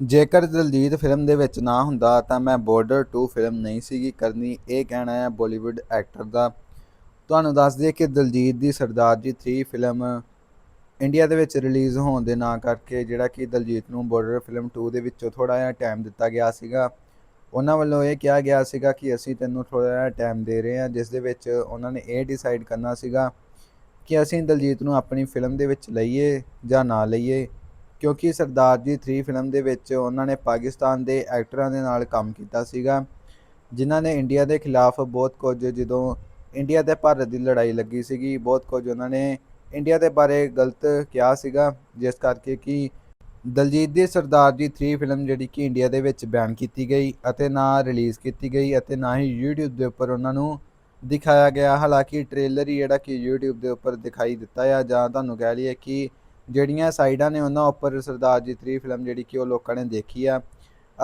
ਜੇਕਰ ਦਲਜੀਤ ਫਿਲਮ ਦੇ ਵਿੱਚ ਨਾ ਹੁੰਦਾ ਤਾਂ ਮੈਂ ਬਾਰਡਰ 2 ਫਿਲਮ ਨਹੀਂ ਸੀਗੀ ਕਰਨੀ। ਇਹ ਕਹਿਣਾ ਹੈ ਬਾਲੀਵੁੱਡ ਐਕਟਰ ਦਾ। ਤੁਹਾਨੂੰ ਦੱਸ ਦਈਏ ਕਿ ਦਲਜੀਤ ਦੀ ਸਰਦਾਰ ਜੀ 3 ਫਿਲਮ ਇੰਡੀਆ ਦੇ ਵਿੱਚ ਰਿਲੀਜ਼ ਹੋਣ ਦੇ ਨਾਂ ਕਰਕੇ ਜਿਹੜਾ ਕਿ ਦਲਜੀਤ ਨੂੰ ਬਾਰਡਰ ਫਿਲਮ 2 ਦੇ ਵਿੱਚੋਂ ਥੋੜਾ ਜਿਹਾ ਟਾਈਮ ਦਿੱਤਾ ਗਿਆ ਸੀਗਾ। ਉਹਨਾਂ ਵੱਲੋਂ ਇਹ ਕਿਹਾ ਗਿਆ ਸੀਗਾ ਕਿ ਅਸੀਂ ਤੈਨੂੰ ਥੋੜਾ ਜਿਹਾ ਟਾਈਮ ਦੇ ਰਹੇ ਹਾਂ, ਜਿਸ ਦੇ ਵਿੱਚ ਉਹਨਾਂ ਨੇ ਇਹ ਡਿਸਾਈਡ ਕਰਨਾ ਸੀਗਾ ਕਿ ਅਸੀਂ ਦਲਜੀਤ ਨੂੰ ਆਪਣੀ ਫਿਲਮ ਦੇ ਵਿੱਚ ਲਈਏ ਜਾਂ ਨਾ ਲਈਏ। ਕਿਉਂਕਿ ਸਰਦਾਰ ਜੀ 3 ਫਿਲਮ ਦੇ ਵਿੱਚ ਉਹਨਾਂ ਨੇ ਪਾਕਿਸਤਾਨ ਦੇ ਐਕਟਰਾਂ ਦੇ ਨਾਲ ਕੰਮ ਕੀਤਾ ਸੀਗਾ, ਜਿਨ੍ਹਾਂ ਨੇ ਇੰਡੀਆ ਦੇ ਖਿਲਾਫ ਬਹੁਤ ਕੁਝ ਜਦੋਂ ਇੰਡੀਆ ਤੇ ਭਾਰਤ ਦੀ ਲੜਾਈ ਲੱਗੀ ਸੀਗੀ, ਬਹੁਤ ਕੁਝ ਉਹਨਾਂ ਨੇ ਇੰਡੀਆ ਦੇ ਬਾਰੇ ਗਲਤ ਕਿਹਾ ਸੀਗਾ, ਜਿਸ ਕਰਕੇ ਕਿ ਦਲਜੀਤ ਦੀ ਸਰਦਾਰ ਜੀ 3 ਫਿਲਮ ਜਿਹੜੀ ਕਿ ਇੰਡੀਆ ਦੇ ਵਿੱਚ ਬੈਨ ਕੀਤੀ ਗਈ ਅਤੇ ਨਾ ਰਿਲੀਜ਼ ਕੀਤੀ ਗਈ ਅਤੇ ਨਾ ਹੀ YouTube ਦੇ ਉੱਪਰ ਉਹਨਾਂ ਨੂੰ ਦਿਖਾਇਆ ਗਿਆ। ਹਾਲਾਂਕਿ ਟ੍ਰੇਲਰ ਹੀ ਜਿਹੜਾ ਕਿ YouTube ਦੇ ਉੱਪਰ ਦਿਖਾਈ ਦਿੱਤਾ ਆ, ਜਾਂ ਤੁਹਾਨੂੰ ਕਹਿ ਲਈਏ ਕਿ ਜਿਹੜੀਆਂ ਸਾਈਡਾਂ ਨੇ ਉਹਨਾਂ ਉੱਪਰ ਸਰਦਾਰ ਜੀ 3 ਫਿਲਮ ਜਿਹੜੀ ਕਿ ਉਹ ਲੋਕਾਂ ਨੇ ਦੇਖੀ ਆ।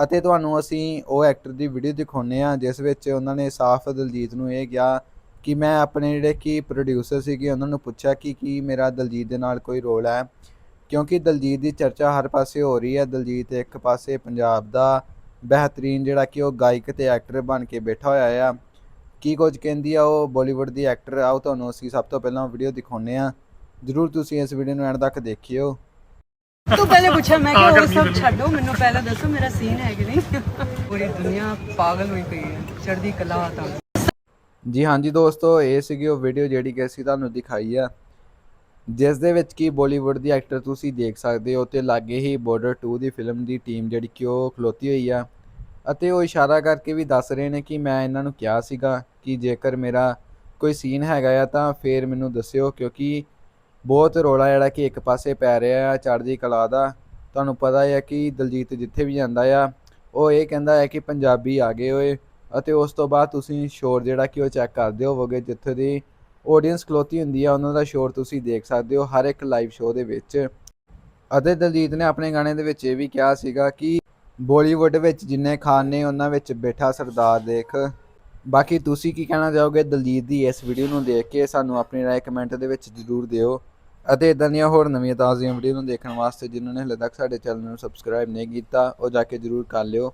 ਅਤੇ ਤੁਹਾਨੂੰ ਅਸੀਂ ਉਹ ਐਕਟਰ ਦੀ ਵੀਡੀਓ ਦਿਖਾਉਂਦੇ ਆ ਜਿਸ ਵਿੱਚ ਉਹਨਾਂ ਨੇ ਸਾਫ਼ ਦਲਜੀਤ ਨੂੰ ਇਹ ਕਿਹਾ ਕਿ ਮੈਂ ਆਪਣੇ ਜਿਹੜੇ ਕਿ ਪ੍ਰੋਡਿਊਸਰ ਸੀਗੇ, ਉਹਨਾਂ ਨੂੰ ਪੁੱਛਿਆ ਕਿ ਕੀ ਮੇਰਾ ਦਲਜੀਤ ਦੇ ਨਾਲ ਕੋਈ ਰੋਲ ਹੈ? ਕਿਉਂਕਿ ਦਲਜੀਤ ਦੀ ਚਰਚਾ ਹਰ ਪਾਸੇ ਹੋ ਰਹੀ ਹੈ। ਦਲਜੀਤ ਇੱਕ ਪਾਸੇ ਪੰਜਾਬ ਦਾ ਬਿਹਤਰੀਨ ਜਿਹੜਾ ਕਿ ਉਹ ਗਾਇਕ ਤੇ ਐਕਟਰ ਬਣ ਕੇ ਬੈਠਾ ਹੋਇਆ ਆ। ਕੀ ਕੁਝ ਕਹਿੰਦੀ ਆ ਉਹ ਬਾਲੀਵੁੱਡ ਦੀ ਐਕਟਰ ਆਓ ਤੁਹਾਨੂੰ ਅਸੀਂ ਸਭ ਤੋਂ ਪਹਿਲਾਂ ਵੀਡੀਓ ਦਿਖਾਉਂਦੇ ਆ ਜਰੂਰ ਤੁਸੀਂ ਇਸ ਵੀਡੀਓ ਨੂੰ ਐਂਡ ਤੱਕ ਦੇਖਿਓ। ਤੂੰ ਪਹਿਲੇ ਪੁੱਛਿਆ ਮੈਂ ਕਿ ਉਹ ਸਭ ਛੱਡੋ ਮੈਨੂੰ ਪਹਿਲਾਂ ਦੱਸੋ ਮੇਰਾ ਸੀਨ ਹੈ ਕਿ ਨਹੀਂ? ਪੂਰੀ ਦੁਨੀਆ ਪਾਗਲ ਹੋਈ ਪਈ ਹੈ ਚੜ੍ਹਦੀ ਕਲਾ ਤਾਂ। ਜੀ ਹਾਂਜੀ ਦੋਸਤੋ ਇਹ ਸੀਗੀ ਉਹ ਵੀਡੀਓ ਜਿਹੜੀ ਕਿ ਅਸੀਂ ਤੁਹਾਨੂੰ ਦਿਖਾਈ ਆ। ਜਿਸ ਦੇ ਵਿੱਚ ਕੀ ਬਾਲੀਵੁੱਡ ਦੀ ਐਕਟਰ ਤੁਸੀਂ ਦੇਖ ਸਕਦੇ ਹੋ ਤੇ ਲਾਗੇ ਹੀ ਬਾਰਡਰ 2 ਦੀ ਫਿਲਮ ਦੀ ਟੀਮ ਜਿਹੜੀ ਕਿ ਉਹ ਖਲੋਤੀ ਹੋਈ ਆ। ਅਤੇ ਉਹ ਇਸ਼ਾਰਾ ਕਰਕੇ ਵੀ ਦੱਸ ਰਹੇ ਨੇ ਕਿ ਮੈਂ ਇਹਨਾਂ ਨੂੰ ਕਿਹਾ ਸੀਗਾ ਕਿ ਜੇਕਰ ਮੇਰਾ ਕੋਈ ਸੀਨ ਹੈਗਾ ਆ ਤਾਂ ਫੇਰ ਮੈਨੂੰ ਦੱਸਿਓ ਕਿਉਂਕਿ ਬਹੁਤ ਰੋਲਾ ਜਿਹੜਾ ਕਿ ਇੱਕ ਪਾਸੇ ਪੈ ਰਿਹਾ ਆ, ਚੜ੍ਹਦੀ ਕਲਾ ਦਾ। ਤੁਹਾਨੂੰ ਪਤਾ ਹੈ ਕਿ ਦਲਜੀਤ ਜਿੱਥੇ ਵੀ ਜਾਂਦਾ ਆ, ਉਹ ਇਹ ਕਹਿੰਦਾ ਹੈ ਕਿ ਪੰਜਾਬੀ ਆ ਗਏ ਓਏ ਅਤੇ ਉਸ ਤੋਂ ਬਾਅਦ ਤੁਸੀਂ ਸ਼ੋਰ ਜਿਹੜਾ ਕਿ ਉਹ ਚੈੱਕ ਕਰਦੇ ਹੋਵੋਗੇ, ਜਿੱਥੇ ਦੀ ਆਡੀਅנס ਖਲੋਤੀ ਹੁੰਦੀ ਆ, ਉਹਨਾਂ ਦਾ ਸ਼ੋਰ ਤੁਸੀਂ ਦੇਖ ਸਕਦੇ ਹੋ ਹਰ ਇੱਕ ਲਾਈਵ ਸ਼ੋਅ ਦੇ ਵਿੱਚ। ਅਤੇ ਦਲਜੀਤ ਨੇ ਆਪਣੇ ਗਾਣੇ ਦੇ ਵਿੱਚ ਇਹ ਵੀ ਕਿਹਾ ਸੀਗਾ ਕਿ ਬਾਲੀਵੁੱਡ ਵਿੱਚ ਜਿੰਨੇ ਖਾਨ ਨੇ, ਉਹਨਾਂ ਵਿੱਚ ਬੈਠਾ ਸਰਦਾਰ ਦੇਖ। ਬਾਕੀ ਤੁਸੀਂ ਕੀ ਕਹਿਣਾ ਚਾਹੋਗੇ ਦਲਜੀਤ ਦੀ ਇਸ ਵੀਡੀਓ ਨੂੰ ਦੇਖ ਕੇ? ਸਾਨੂੰ ਆਪਣੀ ਰਾਏ ਕਮੈਂਟ ਦੇ ਵਿੱਚ ਜ਼ਰੂਰ ਦਿਓ। ਅਤੇ ਇਦਾਂ ਦੀਆਂ ਹੋਰ ਨਵੀਆਂ ਤਾਜ਼ੀਆਂ ਵੀਡੀਓ ਨੂੰ ਦੇਖਣ ਵਾਸਤੇ ਜਿਨ੍ਹਾਂ ਨੇ ਹਲੇ ਤੱਕ ਸਾਡੇ ਚੈਨਲ ਨੂੰ ਸਬਸਕ੍ਰਾਈਬ ਨਹੀਂ ਕੀਤਾ, ਉਹ ਜਾ ਕੇ ਜ਼ਰੂਰ ਕਰ ਲਿਓ।